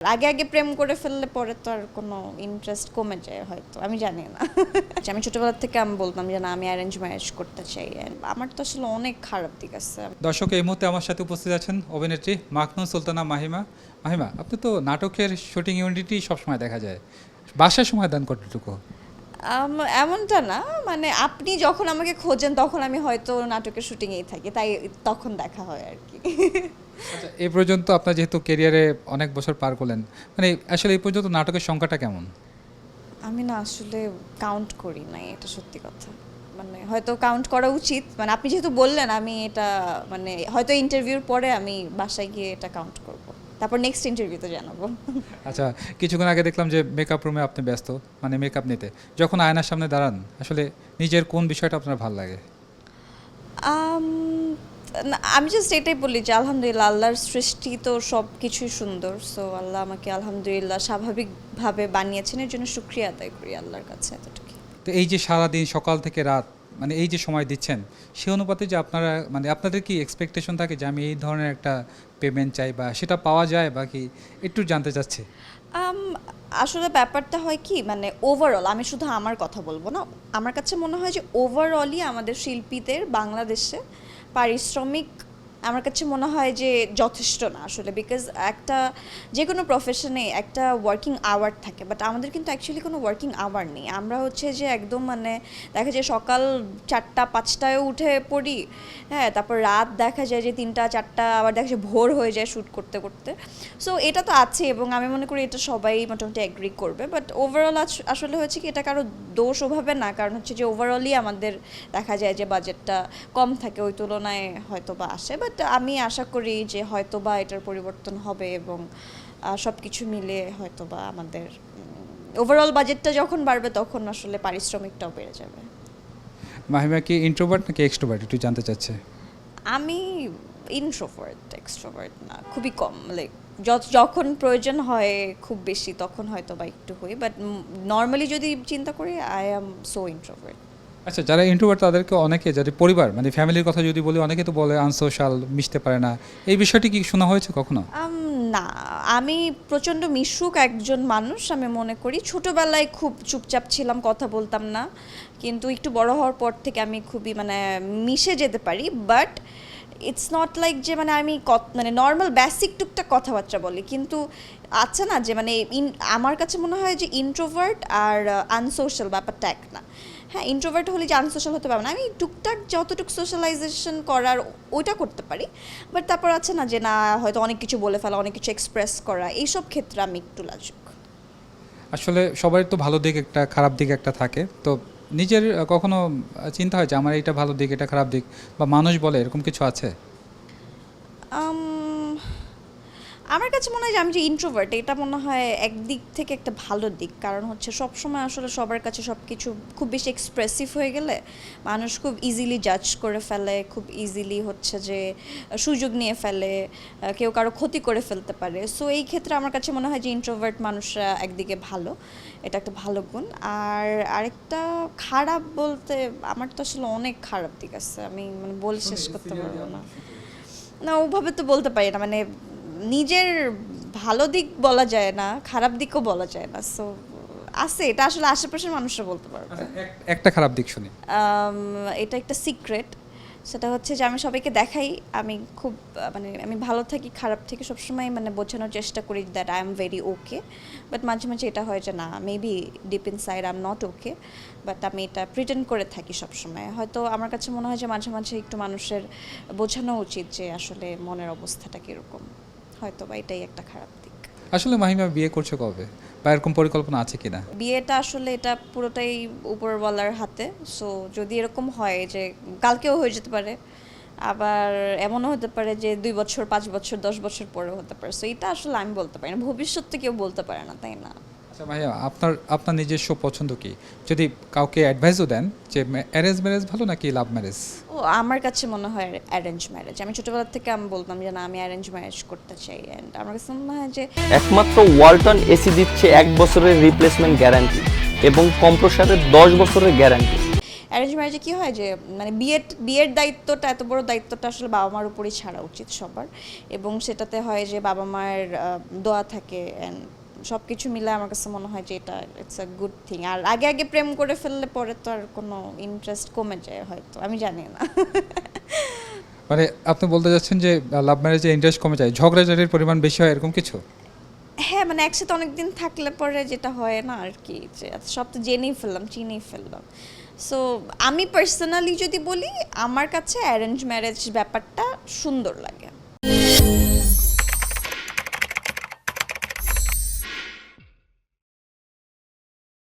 আগে আগে প্রেম করে ফেললে পরে তো আর কোনো ইন্টারেস্ট কমে যায় হয়তো আমি জানি না। আমি ছোটবেলা থেকে আমি বলতাম যে না আমি অ্যারেঞ্জ ম্যারেজ করতে চাই। আমার তো আসলে অনেক খারাপ দিক আছে। দর্শক এই মুহূর্তে আমার সাথে উপস্থিত আছেন অভিনেত্রী মাখনুন সুলতানা মাহিমা। মাহিমা আপনি তো নাটকের শুটিং ইউনিটি সবসময় দেখা যায়। বাসায় সময় দান কতটুকু? এমনটা না। মানে আপনি যখন আমাকে খোঁজেন তখন আমি হয়তো নাটকের শুটিংয়েই থাকি। তাই তখন দেখা হয় আর কি। আচ্ছা এ পর্যন্ত আপনার যেহেতু কেরিয়ারে অনেক বছর পার করলেন মানে আসলে এই পর্যন্ত নাটকের সংখ্যাটা কেমন? আমি না আসলে কাউন্ট করি নাই এটা সত্যি কথা। মানে হয়তো কাউন্ট করা উচিত। মানে আপনি যেহেতু বললেন আমি এটা মানে হয়তো ইন্টারভিউর পরে আমি বাসায় গিয়ে এটা কাউন্ট করব। তারপর নেক্সট ইন্টারভিউতে জানাব। আচ্ছা কিছুক্ষণ আগে দেখলাম যে মেকআপ রুমে আপনি ব্যস্ত মানে মেকআপ নিতে। যখন আয়নার সামনে দাঁড়ান আসলে নিজের কোন বিষয়টা আপনার ভালো লাগে? আমি জাস্ট এটাই বলি যে আলহামদুলিল্লাহ আল্লাহর সৃষ্টি তো সব কিছুই সুন্দর। সো আল্লাহ আমাকে আলহামদুলিল্লাহ স্বাভাবিকভাবে বানিয়েছেন। এর জন্য শুক্রিয়া আদায় করি আল্লাহর কাছে এতটুকু তো এই যে সারাদিন সকাল থেকে রাত মানে এই যে সময় দিচ্ছেন, সে অনুপাতে যে আপনারা মানে আপনাদের কি এক্সপেকটেশন থাকে যে আমি এই ধরনের একটা পেমেন্ট চাই বা সেটা পাওয়া যায় বা কি? একটু জানতে চাচ্ছি। আসলে ব্যাপারটা হয় কি মানে ওভারঅল আমি শুধু আমার কথা বলব না, আমার কাছে মনে হয় যে ওভারঅলই আমাদের শিল্পীদের বাংলাদেশে পারিশ্রমিক আমার কাছে মনে হয় যে যথেষ্ট না আসলে বিকজ একটা যে কোনো প্রফেশনে একটা ওয়ার্কিং আওয়ার থাকে বাট আমাদের কিন্তু অ্যাকচুয়ালি কোনো ওয়ার্কিং আওয়ার নেই। আমরা হচ্ছে যে একদম মানে দেখা যায় সকাল চারটা, পাঁচটায় উঠে পড়ি হ্যাঁ তারপর রাত দেখা যায় যে তিনটা, চারটা, আবার দেখা যায় ভোর হয়ে যায় শ্যুট করতে করতে। সো এটা তো আছে এবং আমি মনে করি এটা সবাই মোটামুটি অ্যাগ্রি করবে বাট ওভারঅল আসলে হচ্ছে কি এটা কারও দোষ ওভাবে না, কারণ হচ্ছে যে ওভারঅলই আমাদের দেখা যায় যে বাজেটটা কম থাকে, ওই তুলনায় হয়তো বা আসে বাট আমি আশা করি যে হয়তো বা এটার পরিবর্তন হবে এবং সব কিছু মিলে হয়তো বা আমাদের ওভারঅল বাজেটটা যখন বাড়বে তখন আসলে পারিশ্রমিকটাও বেড়ে যাবে। মাহিমা কি ইন্ট্রোভার্ট নাকি এক্সট্রোভার্ট একটু জানতে চাচ্ছে। আমি ইনট্রোভার্ট এক্সট্রোভার্ট না খুবই কম লাইক যখন প্রয়োজন হয় খুব বেশি তখন হয়তো বা একটু হই বাট নর্মালি যদি চিন্তা করি আই অ্যাম সো ইন্ট্রোভার্ট আচ্ছা যারা ইন্ট্রোভার্ট তাদেরকে অনেকে যাদের পরিবার মানে ফ্যামিলির কথা যদি বলি, অনেকে তো বলে আনসোশাল মিশতে পারে না। এই বিষয়টি কি শোনা হয়েছে কখনো? না। আমি প্রচণ্ড মিশুক একজন মানুষ, আমি মনে করি। ছোটোবেলায় খুব চুপচাপ ছিলাম, কথা বলতাম না। কিন্তু একটু বড় হওয়ার পর থেকে আমি খুবই মানে মিশে যেতে পারি। বাট ইটস নট লাইক যে মানে আমি মানে নর্মাল বেসিক টুকটাক কথাবার্তা বলি, কিন্তু আচ্ছা না যে মানে আমার কাছে মনে হয় যে ইন্ট্রোভার্ট আর আনসোশ্যাল ব্যাপারটা এক না। হ্যাঁ ইন্ট্রোভার্ট হলে যে আনসোশ্যাল হতে পারবে না। আমি টুকটাক যতটুকু সোশ্যালাইজেশন করার ওইটা করতে পারি। বাট তারপর আছে না যে না, হয়তো অনেক কিছু বলে ফেলা, অনেক কিছু এক্সপ্রেস করা, এইসব ক্ষেত্রে আমি একটু লাজুক। আসলে সবারই তো ভালো দিক একটা, খারাপ দিক একটা থাকে। তো নিজের কখনো চিন্তা হয় যে আমার এটা ভালো দিক, এটা খারাপ দিক, বা মানুষ বলে এরকম কিছু আছে? আমার কাছে মনে হয় যে আমি যে ইন্ট্রোভার্ট এটা মনে হয় একদিক থেকে একটা ভালো দিক। কারণ হচ্ছে সব সময় আসলে সবার কাছে সব কিছু খুব বেশি এক্সপ্রেসিভ হয়ে গেলে মানুষ খুব ইজিলি জাজ করে ফেলে খুব ইজিলি হচ্ছে যে সুযোগ নিয়ে ফেলে কেউ কারও ক্ষতি করে ফেলতে পারে। সো এই ক্ষেত্রে আমার কাছে মনে হয় যে ইন্ট্রোভার্ট মানুষরা একদিকে ভালো এটা একটা ভালো গুণ। আর আরেকটা খারাপ বলতে আমার তো আসলে অনেক খারাপ দিক আছে। আমি মানে বলে শেষ করতে পারব না। না ওভাবে তো বলতে পারি না মানে নিজের ভালো দিক বলা যায় না খারাপ দিকও বলা যায় না। সো আছে এটা আসলে আশেপাশের মানুষরা বলতে পারবে। আচ্ছা, একটা খারাপ দিক শুনি। এটা একটা সিক্রেট সেটা হচ্ছে যে আমি সবাইকে দেখাই আমি খুব মানে আমি ভালো থাকি খারাপ থেকে সবসময় মানে বোঝানোর চেষ্টা করি that I am very okay but মাঝে মাঝে এটা হয় যে না maybe deep inside I am not okay but আমি এটা প্রিটেন্ড করে থাকি সবসময়। হয়তো আমার কাছে মনে হয় যে মাঝে মাঝে একটু মানুষের বোঝানো উচিত যে আসলে মনের অবস্থাটা কীরকম। হয়তো বা এটাই একটা খারাপ দিক। আসলে মাহিমা বিয়ে করছে কবে? বা এরকম পরিকল্পনা আছে কিনা? বিয়েটা আসলে এটা পুরোটাই উপরওয়ালার হাতে। সো যদি এরকম হয় যে কালকেও হয়ে যেতে পারে আবার এমনও হতে পারে যে দুই বছর পাঁচ বছর দশ বছর পরেও হতে পারে। সো এটা আসলে আমি বলতে পারি না। ভবিষ্যৎ তো কেউ বলতে পারে না তাই না? আচ্ছা ভাইয়া আপনার আপনার নিজস্ব পছন্দ কি? যদি কাউকে অ্যাডভাইসও দেন যে অ্যারেঞ্জ ম্যারেজ ভালো নাকি লাভ ম্যারেজ ও আমার কাছে মনে হয় অ্যারেঞ্জ ম্যারেজ আমি ছোটবেলা থেকে আমি বলতাম যে না আমি অ্যারেঞ্জ ম্যারেজ করতে চাই। অ্যান্ড আমার কাছে মনে হয় যে একমাত্র ওয়ালটন এসি দিচ্ছে এক বছরের রিপ্লেসমেন্ট গ্যারান্টি এবং কম্প্রসারের দশ বছরের গ্যারান্টি অ্যারেঞ্জ ম্যারেজে কী হয় যে মানে বিয়ের বিয়ের দায়িত্বটা এত বড় দায়িত্বটা আসলে বাবা মার উপরই ছাড়া উচিত সবার। এবং সেটাতে হয় যে বাবা মায়ের দোয়া থাকে অ্যান্ড সব কিছু মিলে আমার কাছে মনে হয় যে এটা ইটস আ গুড থিং আর আগে আগে প্রেম করে ফেললে পরে তো আর কোনো ইন্টারেস্ট কমে যায় হয়তো আমি জানি না। মানে আপনি বলতে যাচ্ছেন যে লাভ ম্যারেজে ইন্টারেস্ট কমে যায় ঝগড়াঝাটির পরিমাণ বেশি হয় এরকম কিছু? হ্যাঁ মানে একসাথে অনেকদিন থাকলে পরে যেটা হয় না আর কি যে সব তো জেনেই ফেললাম চিনেই ফেললাম। সো আমি পার্সোনালি যদি বলি আমার কাছে অ্যারেঞ্জ ম্যারেজ ব্যাপারটা সুন্দর লাগে।